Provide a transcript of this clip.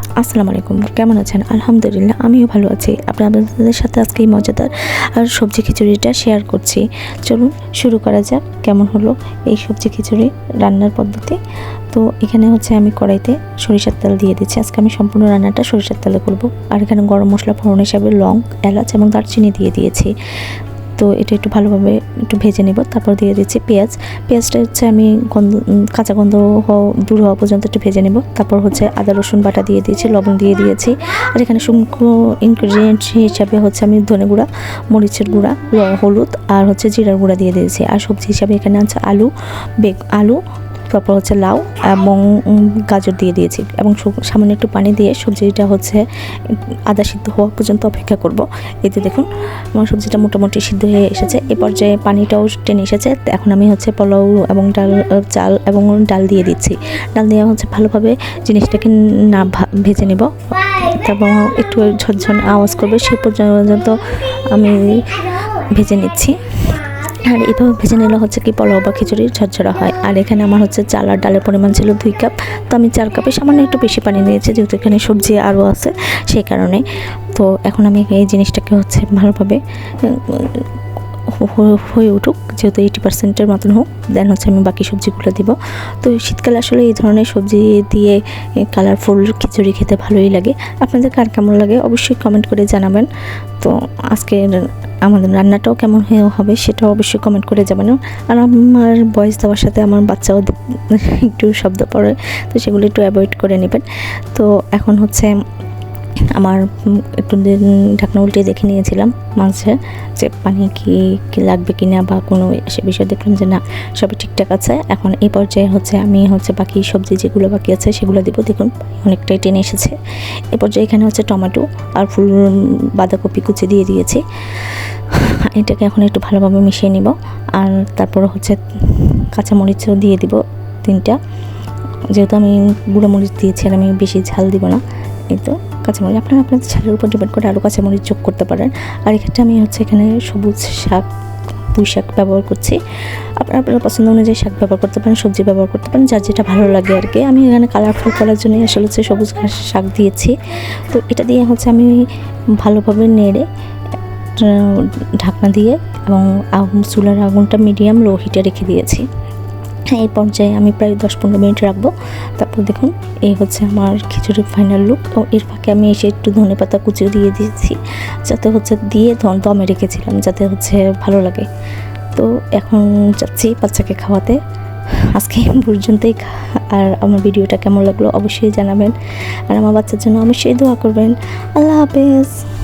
আসসালামু আলাইকুম, কেমন আছেন? আলহামদুলিল্লাহ, আমিও ভালো আছি। আপনাদের সাথে আজকে এই মজাদার আর সবজি খিচুড়িটা শেয়ার করছি। চলুন, শুরু করা যাক, কেমন হলো এই সবজি খিচুড়ি রান্নার পদ্ধতি? তো এখানে হচ্ছে আমি কড়াইতে সরিষার তেল দিয়ে দিচ্ছি। আজকে আমি সম্পূর্ণ রান্নাটা সরিষার তেলে করব। আর এখানে গরম মশলা, ফোড়ন হিসাবে লং, এলাচ এবং দারচিনি দিয়ে দিয়েছি। তো এটা একটু ভালোভাবে একটু ভেজে নেব। তারপর দিয়ে দিচ্ছি পেঁয়াজ। পেঁয়াজটা হচ্ছে আমি গন্ধ কাঁচা গন্ধ হওয়া, দূর হওয়া পর্যন্ত একটু ভেজে নেব। তারপর হচ্ছে আদা, রসুন বাটা দিয়ে দিয়েছি, লবণ দিয়ে দিয়েছি। আর এখানে শুকনো ইনগ্রিডিয়েন্ট হিসাবে হচ্ছে আমি ধনে গুঁড়া, মরিচের গুঁড়া হলুদ আর হচ্ছে জিরার গুঁড়া দিয়ে দিয়েছি। আর সবজি হিসাবে এখানে আছে আলু বেগ আলু তারপর হচ্ছে লাউ এবং গাজর দিয়ে দিয়েছি এবং সামান্য একটু পানি দিয়ে সবজিটা হচ্ছে আদা সিদ্ধ হওয়া পর্যন্ত অপেক্ষা করব। এতে দেখুন, আমার সবজিটা মোটামুটি সিদ্ধ হয়ে এসেছে। এ পর্যায়ে পানিটাও টেনে এসেছে এখন আমি হচ্ছে পোলাও এবং ডাল চাল এবং ডাল দিয়ে দিচ্ছি। ডাল দিয়ে হচ্ছে ভালোভাবে জিনিসটাকে না ভেজে নেব। তারপর একটু ঝরঝর আওয়াজ করবে, সে পর্যন্ত আমি ভেজে নিচ্ছি। আর এভাবে ভেজে নিলে হচ্ছে কি পোলাও বা খিচুড়ি ঝরঝরা হয়। আর এখানে আমার হচ্ছে চাল আর ডালের পরিমাণ ছিল দুই কাপ। তো আমি চার কাপে সামান্য একটু বেশি পানি নিয়েছি যেহেতু এখানে সবজি আরও আছে সেই কারণে। তো এখন আমি এই জিনিসটাকে হচ্ছে ভালোভাবে হয়ে উঠুক। যেহেতু এইটি পার্সেন্টের মতন হোক দেন হচ্ছে আমি বাকি সবজিগুলো দিব। তো শীতকালে আসলে এই ধরনের সবজি দিয়ে কালারফুল খিচুড়ি খেতে ভালোই লাগে। আপনাদের কার কেমন লাগে অবশ্যই কমেন্ট করে জানাবেন। তো আজকে আমাদের রান্নাটাও কেমন হয়ে হবে সেটাও অবশ্যই কমেন্ট করে যাবেন আর আমার বয়স দেওয়ার সাথে আমার বাচ্চাও একটু শব্দ পড়ে, তো সেগুলো একটু অ্যাভয়েড করে নেবেন। তো এখন হচ্ছে আমার একটু ঢাকনা উল্টে দেখে নিয়েছিলাম মাংসে যে পানি কি কি লাগবে কি না বা কোনো সে বিষয়ে দেখলাম যে না, সবই ঠিকঠাক আছে। এখন এই পর্যায়ে হচ্ছে আমি হচ্ছে বাকি সবজি যেগুলো বাকি আছে সেগুলো দেবো। দেখুন অনেকটাই টেনে এসেছে। এ পর্যায়ে এখানে হচ্ছে টমেটো আর ফুল বাঁধাকপি কুচি দিয়ে দিয়েছি। এটাকে এখন একটু ভালোভাবে মিশিয়ে নিব। আর তারপর হচ্ছে কাঁচামরিচও দিয়ে দিব তিনটা। যেহেতু আমি গুঁড়ো মরিচ দিয়েছি আর আমি বেশি ঝাল দিব না, এই তো। কাঁচামরিচ আপনারা আপনাদের ঝালের উপর ডিপেন্ড করে আরও কাঁচামরিচ যোগ করতে পারেন। আর এক্ষেত্রে আমি হচ্ছে এখানে সবুজ শাক, পুঁই শাক ব্যবহার করছি। আপনারা আপনার পছন্দ অনুযায়ী শাক ব্যবহার করতে পারেন, সবজি ব্যবহার করতে পারেন, যার যেটা ভালো লাগে আর কি। আমি এখানে কালারফুল করার জন্যই আসলে হচ্ছে সবুজ ঘাস শাক দিয়েছি। তো এটা দিয়ে হচ্ছে আমি ভালোভাবে নেড়ে ঢাকনা দিয়ে এবং চুলার আগুনটা মিডিয়াম লো হিটে রেখে দিয়েছি। এই পর্যায়ে আমি প্রায় দশ পনেরো মিনিট রাখব। তারপর দেখুন, এই হচ্ছে আমার খিচুড়ির ফাইনাল লুক ও এর ফাঁকে আমি এসে একটু ধনে পাতা কুচিও দিয়ে দিয়েছি, যাতে হচ্ছে দিয়ে দম- রেখেছিলাম, যাতে হচ্ছে ভালো লাগে। তো এখন যাচ্ছি বাচ্চাকে খাওয়াতে। আজকে পর্যন্তই আর আমার ভিডিওটা কেমন লাগল অবশ্যই জানাবেন। আর আমার বাচ্চার জন্য অবশ্যই দোয়া করবেন। আল্লাহ হাফেজ।